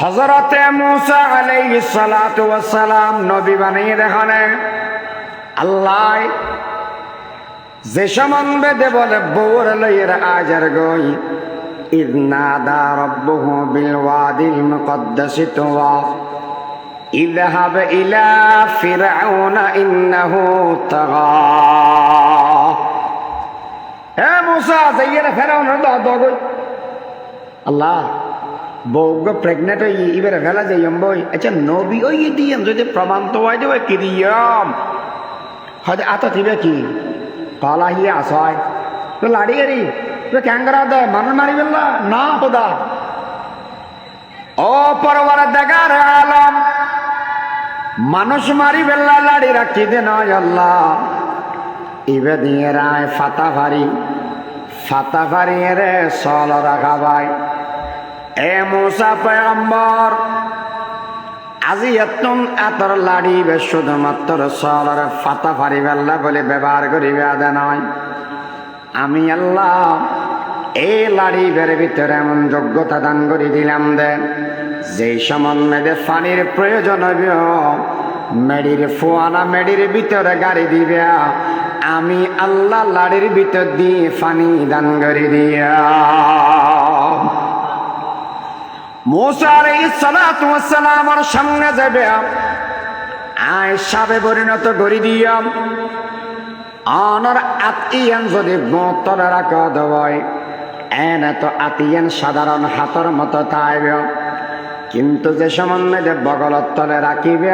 হজরতে মুসা আলাইহিস সালাতু ওয়াস সালাম নবী বানিয়ে দেখানে আল্লাহ যে সমান বেদে বলে বৌর লইয়ের আজার গই إذ نادى ربه بالوادي المقدس طوى اذهب إلى فرعون إنه طغى হে মুসা যাইয়ে ফেরাউন দাও দাও বউগ প্রেগনেন্ট হই ইবেরে ফেলা যাইম বই। আচ্ছা নবী ওই দিয়াম যদি প্রমাণ তো হয় দেবে কি দিয়াম হয়তো আত থিবে কি? কলা হিয়া আসয় তো লাড়ি গাড়ি। তো ক্যাঙ্গরা দে মানুষ মারি ফেললা না, খোদা। ও পরবার দেখার আলম। মানুষ মারি ফেললা লাড়ি রাখি দে নয় আল্লাহ। ইবে দিয়ে রায় ফাতা ফারি। ফাতা ফারি রে সল রাখা ভাই। এ মুসা পয়গম্বর, আজি এতন এতর লাড়িবে শুধুমাত্র সলর ফাতা ফারি বেল্লা বলে ব্যবহার করিবে আদে নয়। আমি আল্লাহ এই লাড়িবের ভিতরে এমন যোগ্যতা দান করে দিলাম দে। যেই সমন্বয়ে পানির প্রয়োজন হবে মেডির ফোয়ানা মেডির ভিতরে গাড়ি দিবে, আমি আল্লাহ লাড়ির ভিতর দিয়ে পানি দান করে দিয়া। সালামের সামনে যাবে। আয় সাবে পরিণত করে দিয়াম অনর আতিয়ান যদি মতর রাখা দেওয়ায়, এনে তো আতিয়ান সাধারণ হাতর মতো থাকবে। কিন্তু যে সমন্বয়ে বগলত তলে রাখিবে,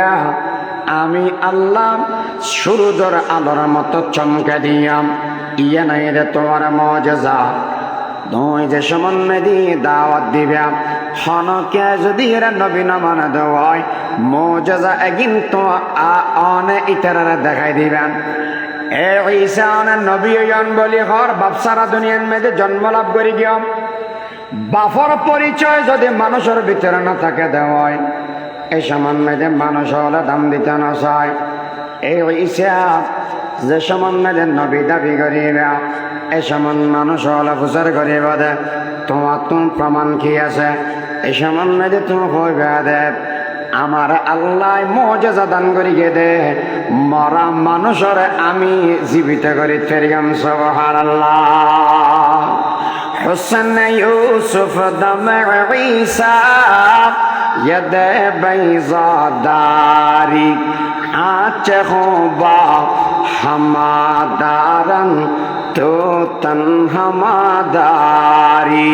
আমি আল্লাহ সূর্যর আলোর মতো চমকে দিয়াম ইয়ে নাই রে তোমার মজা নয় যে সমন্বয় দিয়ে দাওয়াত দিবে। হনকে যদি এরা নবীন মানে দেওয়ায় মজা একদিন তো অনে ইতারা দেখাই দিবেন এ ঈসা অনে নবী বলি হর বাপসারা দুনিয়ার মেয়েদের জন্ম লাভ করি গিয়ম বাফর পরিচয় যদি মানুষের ভিতরে না থাকে দেওয়ায় এই সমন্বয়ে মানুষ হলে দাম দিতে না চায়। এই ঈসা যে সমন্বয়ে নবী দাবি করিবে এই সমান মানুষ হলে প্রচার করিবে দে তোমার তুমি প্রমাণ কি আছে এই সমন্বয়ে তুমি হইবে দে আমার আল্লাহ মজা দান করিয়ে দে মরা মানুষের আমি জীবিত করি ফেরিয়াম সবহার আল্লাহ حسن يوسف دمع عيسى يد بيضاداري آچه با হামাদারান তো তন হামাদারি।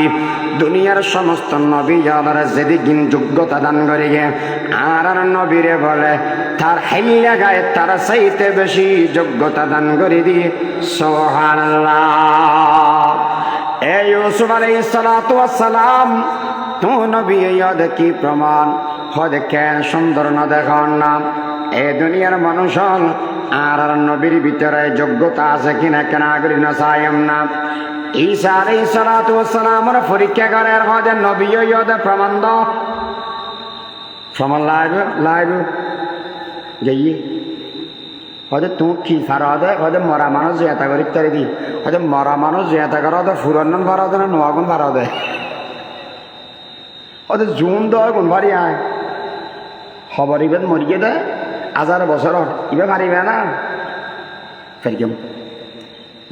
দুনিয়ার সমস্ত নবী যারা যেদিন যোগ্যতা দান করে গে আর আর নবীরে বলে, তার হাইয়া গায়ে তার চাইতে বেশি যোগ্যতা দান করে দিয়ে সোহানাল্লাহ এ ইউসুফ আলাইহিস সালাতু ওয়াস সালাম, তো নবী ইয়াদ কি প্রমাণ? হদ কেন সুন্দর না দেখার নাম। এ দুনিয়ার মানুষ আর আর নবীর ভিতরে যোগ্যতা আছে কিনা কেনা করি না সায়ম না। ঈসা আলাইহিস সালাতু ওয়াস সালামের পরীক্ষা করে হদ নবী ইয়াদ প্রমাণ দাও। প্রমাণ লাইব লাইব। যাইয়ে। হয়তো তুমি কি ফারা দে হয়তো মরা মানুষ জেতা করি তারি দি। হয়তো মরা মানুষ জেতা করা দে ফুরন ফারা দে না নোয়াগুন ফারা দে হয়তো। জুন দয় গুণ ভারি আয়। মরিয়ে দে হাজার বছর ইবে পারিবে না? ফেরকিম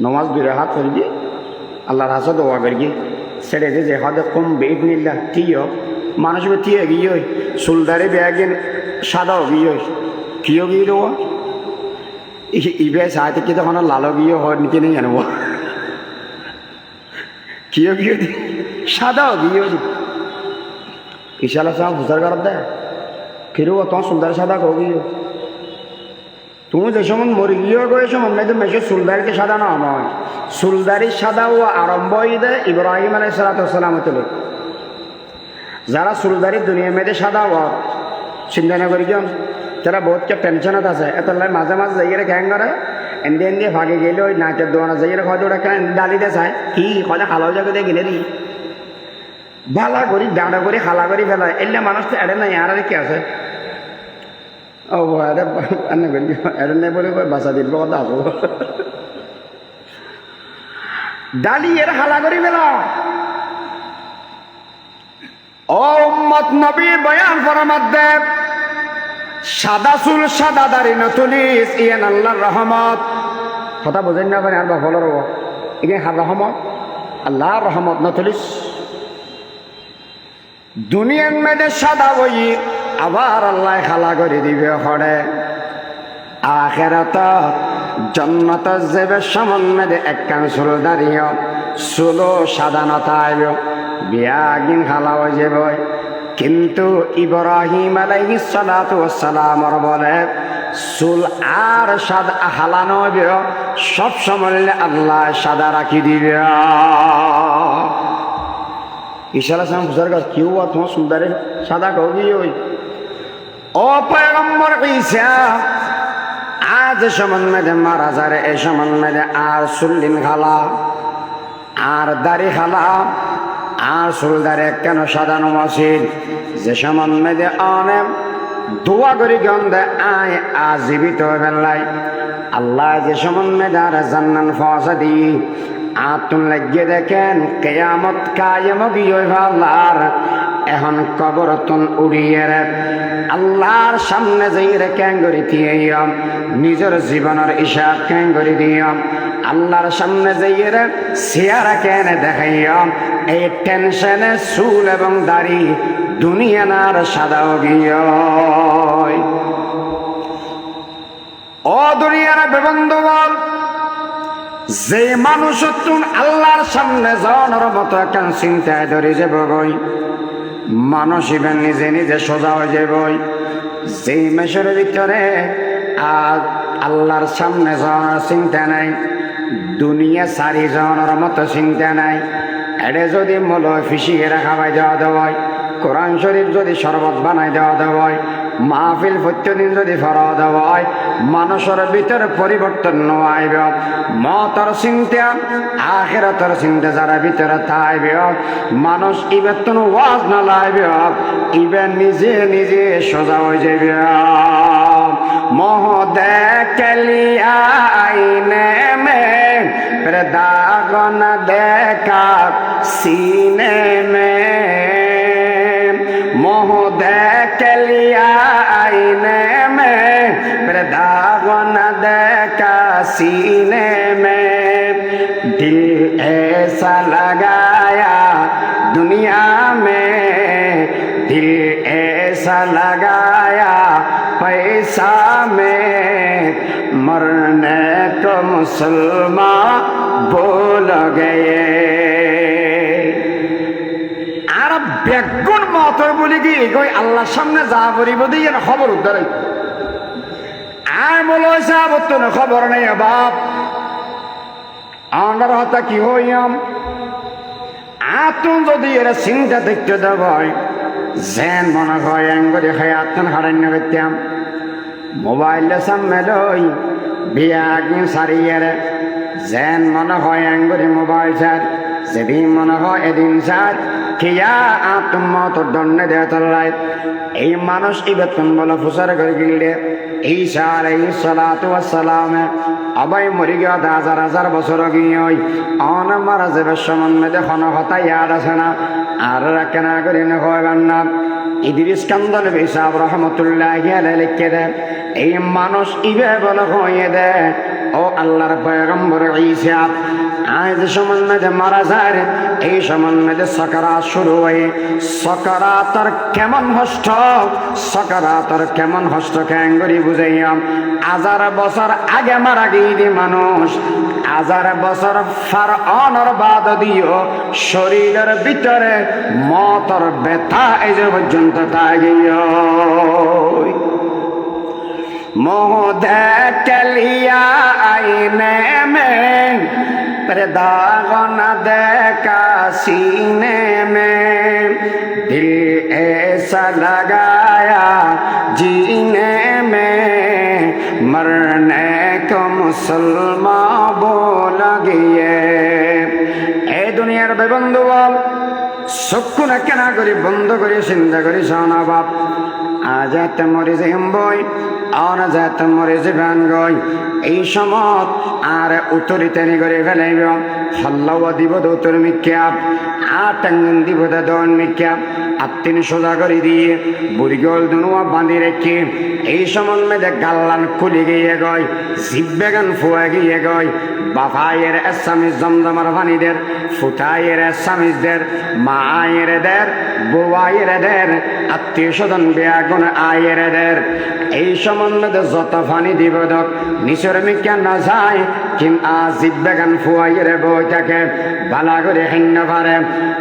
নমাজ দূরে হাত ফেরকি আল্লাহর হাসে দোয়া ছেড়ে দে যে হদে কম বেদ নিল্লা তিয় মানুষ বে তিয়ে গিয়ে সুলদারে ব্যাগিন সাদাও গিয়ে কিয় গিয়ে দেবো ইবে সাহিত্য কি তখন লালো গিয়ে হয় নাকি নেই জানব কিয় গিয়ে সাদাও গিয়ে ইশালা সাহেব হুসার করার দেয় ফিরো তোমার সুন্দর সাদা কো গিয়ে তুমি যে সময় মরি গিয়ে গো সময় তো মেশে সুলদারিতে সাদা না নয় সুলদারি সাদা ও আরম্ভ দে ইব্রাহিম আলাই সালাতাম তুলে। যারা সুলদারি দুনিয়া মেয়েদের সাদা ও চিন্তা না করি কেন তারা বহুত কে টেনশনত আছে এত মাঝে মাঝে যাইয়ে গ্যাং করে এন্ডি এন্ডি ভাগে গেলে ওই নাচের দোকানে যাইয়ে হয়তো ওটা কেন ডালি দে চায়। কি হয়তো হালাও জায়গা দিয়ে গেলে রি ভালা করি, ডাঁড়া করি হালা করি ফেলায়। এলে মানুষ তো এড়ে নাই আর কি আছে? ও এটা এনে করি এড়ে নেই বলে ডালি এর হালা করি ফেলা ও উম্মত নবী বয়ান ফরমাদ্দে সাদা চুল, সাদা দাড়ি নতুলিস ইয়ান আল্লাহর রহমত। কথা বোঝেন না পারে আর বা ফলর ইগে হার রহমত, আল্লাহর রহমত নতুলিস দুনিয়ার মেয়েদে সাদা বই আবার আল্লাহ খালা করে দিবে হরে। আখেরাত জন্নত যাবে সমন্বয়ে একখান চুল দাঁড়িয়ে চুলো সাদানতা আইব বিয়া গিন খালা হয়ে যাব কিন্তু ইব্রাহিম আলাইহি সালাতু সালামর বলে চুল আর সাদা হালানো হবে সব সময় আল্লাহ সাদা রাখি দিবে। ইশারা সালাম বুঝার কাজ কেউ আর তোমার সুন্দরে, সাদা কবি ওই। ও পয়গম্বর ঈসা, আজ সমন্বয়ে মারা যারে, এ সমন্বয়ে আর সুল্লিন খালা, আর দাড়ি খালা, আর সুলদারে কেন সাদানো মসজিদ? যে সমন্বয়ে অনেক দোয়া করি গন্ধে আয় আজীবিত বেলাই আল্লাহ যে সমন্বয়ে আর জান্নান ফসা দি আতুন লাগিয়ে দেখেন কেয়ামত কায়েম গিয়ে আল্লাহর এখন কবর তুন উড়িয়ে আল্লাহর সামনে যাই রে ক্যাঙ্গরি দিয়ে নিজের জীবনের ইশাব ক্যাঙ্গরি দিয়াম, আল্লাহর সামনে যাই রে সিয়ারা কেন দেখাইয়াম, এই টেনশনে চুল এবং দাড়ি দুনিয়ানার সাদাও গিয়ে ও দুনিয়ার বেবন্ধু বল যে মানুষ আল্লাহর সামনে যাওয়ার মতো একটা চিন্তায় ধরে যাব গই মানুষ ইভেন নিজে নিজে সোজা হয়ে যাব যে মেসের ভিতরে আর আল্লাহর সামনে যাওয়ার চিন্তা নাই, দুনিয়া সারি যাওয়ার মতো চিন্তা নাই। এড়ে যদি মল ফিসিয়ে খাওয়াই দেওয়া দেওয়ায় কোরআন শরীফ যদি শরবত বানাই দেওয়া দেওয়ায় মাহফিল প্রত্যেকদিন যদি ফরা দেওয়ায় মানুষের ভিতরে পরিবর্তন নয় মতর চিন্তা, আখেরাতর চিন্তা যারা ভিতরে থাকবে মানুষ ইবে তো ওয়াজ না লাইবে, ইবে নিজে নিজে সোজা হয়ে যাবে মোহ দেখলিয়া আইনে মে দাগন দেখা सीने सीने में दिल ऐसा लगाया दुनिया में दिल ऐसा लगाया पैसा में मरने को मुसलमान बोल गए আর বেগুন মতর বলি কি কই আল্লাহর সামনে যা করিব দিয়ে খবর উদ্ধার আর বলো সাহেব তো না খবর নেই বাপ। আমার হতা কি হইয়াম? আতুন যদি এরা চিন্তা দেখতে দেব যেন মনে হয় এঙ্গরি খাই আত্মন হারান্য করতাম মোবাইলে সামনে লই বিয়া আগে সারিয়ে যেন মনে হয় এঙ্গরি মোবাইল সার যেদিন মনে হয় এদিন সার কিয়া আত্মত দণ্ডে দেয় তল্লাই এই মানুষ এই বেতন বলে ফুসার করে গিলে এই সার এই সালাতু সালামে আবাই মরি গিয়া হাজার হাজার বছর গিয়ে অন মারা যাবে সমন্বয় দেখুন হতা ইয়াদ আছে না, আর কেনা করি না হইবার না। ইদিরিস কান্দল বিসাব রহমতুল্লাহ লিখে দে এই মানুষ ইবে বলে হয়ে দে ও আল্লাহর পয়গম্বর ঈসা আজ সমন্বয়ে মারা যায় এই সমন্বয়ে সকারাত শুরু হয়। সকারাতর কেমন হষ্ট? সকারাতর কেমন হষ্ট ক্যাঙ্গরি বুঝাইয়াম। হাজার বছর আগে মারা গিয়ে মানুষ। হাজার বছর ফার অনর বাদ দিও। শরীরের ভিতরে মতর ব্যথা এই যে পর্যন্ত তাগিও মোহ দেখ লিয়া আইনে মে में प्रदाग न देखा सीने में दिल ऐसा लगाया जीने में मरने को मुसलमान बोल गए ए दुनियार बेबंधु চক্ষু না কেনা করি বন্ধ করে চিন্তা করি সনা বাপ আজ এত মরে যে বই আর যাতে মরে যে গান গই। এই সমত আর উত্তরি তেনি করে ফেলাইব। হল্লাও দিব দৌতর মিক্যাপ আর টাঙ্গন দিব দন মিক্যাপ আত্মিন সোজা করে দিয়ে বুড়িগল দুনুয়া বাঁধি রেখে এই সমন মেয়েদের গাল্লান খুলে গিয়ে গয় জিব্বেগান ফুয়া গিয়ে গয় বাফায়ের এসামিস জমজমার ভানিদের ফুটায়ের এসামিসদের মায়ের দের বউয়ের দের আত্মীয় স্বজন বেয়াগুন আয়ের দের। এই সম্বন্ধে যত ফানি দিব দক নিচর মিজ্ঞান না যায়, কিম আজিব বেগান ফুয়াইয়ের বই থাকে ভালা করে হেন্য পারে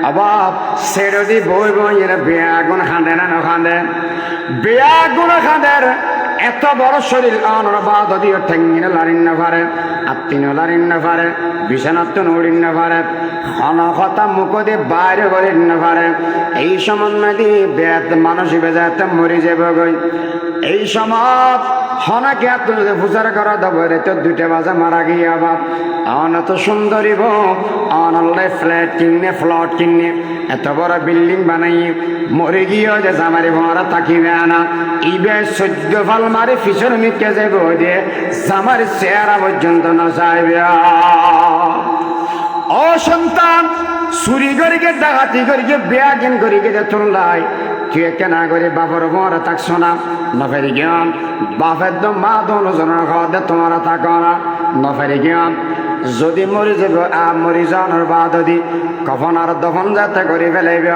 অবাব, সেরদি বই বইয়ের বেয়াগুন খাঁদে না খাঁদে বেয়াগুন খাঁদের এত বড় শরীর অনর বাদ দিয়ে ঠেঙ্গিন লারিন না পারে আত্মিন লারিন না পারে বিছানাত্ম নড়িন না পারে হনকতা মুখ দিয়ে বাইরে করিন না পারে এই সমন্বয় দিয়ে বেদ, মানুষ বেজাতে মরি যাবে এই সমাজ হনাকে আপনি পূজার করা তো দুইটা বাজে মারা গিয়ে আবার। অন এত সুন্দরী বো অনলে ফ্ল্যাট কিনে, ফ্লট কিনে। এত বড় বিল্ডিং বানাই। মরে গিয়ে যে জামারি ভরা তাকিবে আনা ইবে সহ্য ফল মারে পিছনে মিটকে যাইব দিয়ে জামার চেহারা পর্যন্ত না চাইবে ও সন্তান, চুরি করিকে, ডাকাতি করিকে বেয়াগেন করিকে যে তুললাই তুই কেনা করে বাপর মরা থাকছ না। নফেরি জ্ঞান বাফের দম মা দোলজনের খাওয়াতে তোমার তা করা। নফেরি জ্ঞান যদি মরি যাব মরি যাওয়ার বাদ দি। কখন আর দফন যাতে করে ফেলাইব?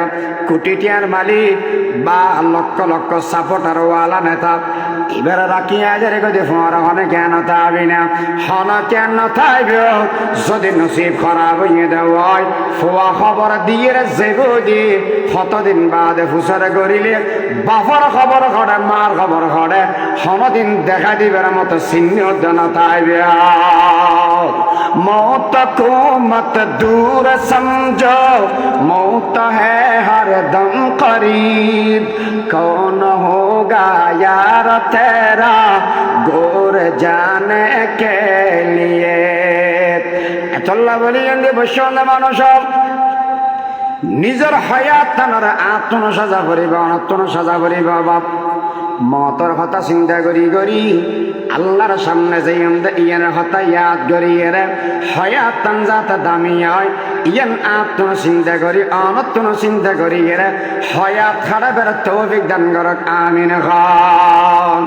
কোটি টিয়ার মালিক বা লক্ষ লক্ষ সাপোর্টার ওয়ালা নেতা। এবার রাখি আজারে গদি ফোঁরা হনে কেন থাকবি না? হন কেন থাকবে যদি নসিব খারাপ হইয়ে দেওয়াই ফোয়া খবর দিয়ে যাব দি। কতদিন বাদে ফুসরে করিলে? বাপর খবর করে মার খবর করে হনদিন দেখা দিবার মতো চিহ্ন দেন থাকবে मौत को मत दूर समझो मौत है हर दम करीब कौन होगा यार तेरा गोर जाने के लिए চল্লা বলি এমনি বৈশ্য মানুষ নিজের হয়াত তানার আত্মন সাজা করিব অনাত্মন সাজা করিব বাপ মতর কথা চিন্তা করি করি আল্লাহর সামনে যে ইয়ান হতা ইয়াদ এর, হয়াত তান যাতে দামি হয় ইয়ান আত্মন চিন্তা করি অনত্তন চিন্তা করি এর, হয়াত খারাপের তৌফিক দান করক, আমিন খান।